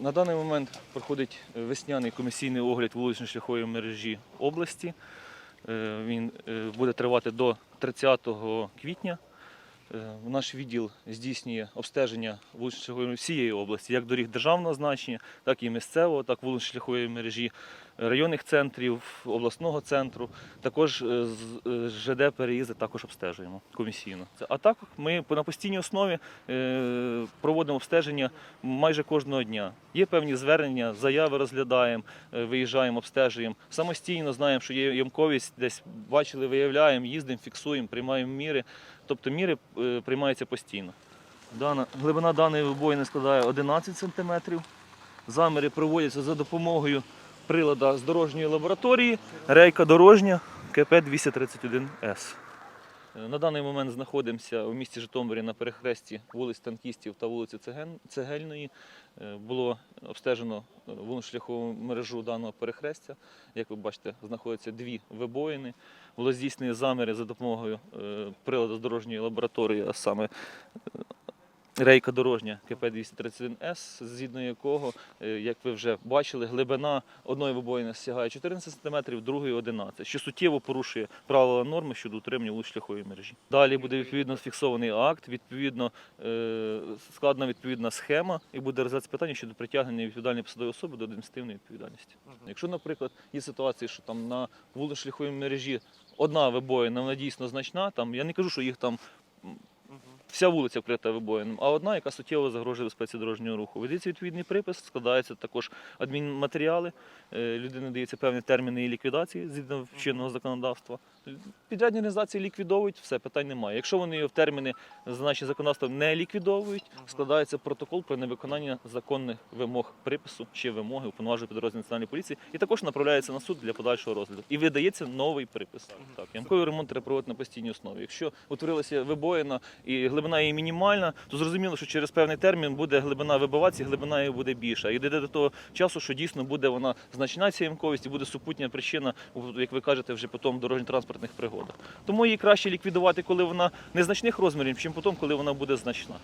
На даний момент проходить весняний комісійний огляд вулично-шляхової мережі області. Е, Він е, буде тривати до 30 квітня. Е, Наш відділ здійснює обстеження вулично-шляхової всієї області, як доріг державного значення, так і місцевого, так вулично-шляхової мережі районних центрів, обласного центру. Також е, з е, ЖД переїзди також обстежуємо комісійно. А так ми на постійній основі е, проводимо обстеження майже кожного дня. Є певні звернення, заяви розглядаємо, виїжджаємо, обстежуємо. Самостійно знаємо, що є ямковість, десь бачили, виявляємо, їздимо, фіксуємо, приймаємо міри. Тобто міри приймаються постійно. Дана, глибина даної вибоїни складає 11 см. Заміри проводяться за допомогою прилада з дорожньої лабораторії, рейка дорожня КП-231С. Е, На даний момент знаходимося у місті Житомирі на перехресті вулиць Танкістів та вулиці Цегельної. Е, Було обстежено е, вулично-шляхову мережу даного перехрестя. Як ви бачите, знаходяться дві вибоїни. Було здійснені заміри за допомогою приладу з дорожньої лабораторії, а саме рейка дорожня КП-231С, згідно якого, е, як ви вже бачили, глибина одної вибоїни сягає 14 см, другої 11 що суттєво порушує правила норми щодо утримання вулично-шляхової мережі. Далі буде відповідно фіксований акт, відповідно е, складена відповідна схема і буде розглядатися питання щодо притягнення відповідальної посадової особи до адміністративної відповідальності. Якщо, наприклад, є ситуації, що там на вулично-шляховій мережі одна вибоїна, вона дійсно значна, там я не кажу, що їх там вся вулиця вкрита вибоїном, а одна, яка суттєво загрожує безпеці дорожнього руху. Ведеться відповідний припис, складаються також адмінматеріали, е, людині дається певні терміни її ліквідації згідно чинного законодавства. Підрядні організації ліквідовують, все, питань немає. Якщо вони в терміни зазначені законодавством не ліквідовують, складається протокол про невиконання законних вимог припису чи вимоги уповноваженої підрозділу національної поліції, і також направляється на суд для подальшого розгляду. І видається новий припис. Так, ямковий ремонт треба проводити на постійній основі. Якщо утворилася вибоїна і глибина її мінімальна, то зрозуміло, що через певний термін буде глибина вибиватися, і глибина її буде більша. І дійде до того часу, що дійсно буде вона значна ця ямковість і буде супутня причина, як ви кажете, вже потім дорожньо-транспортних пригодах. Тому її краще ліквідувати, коли вона незначних розмірів, чим потім, коли вона буде значна.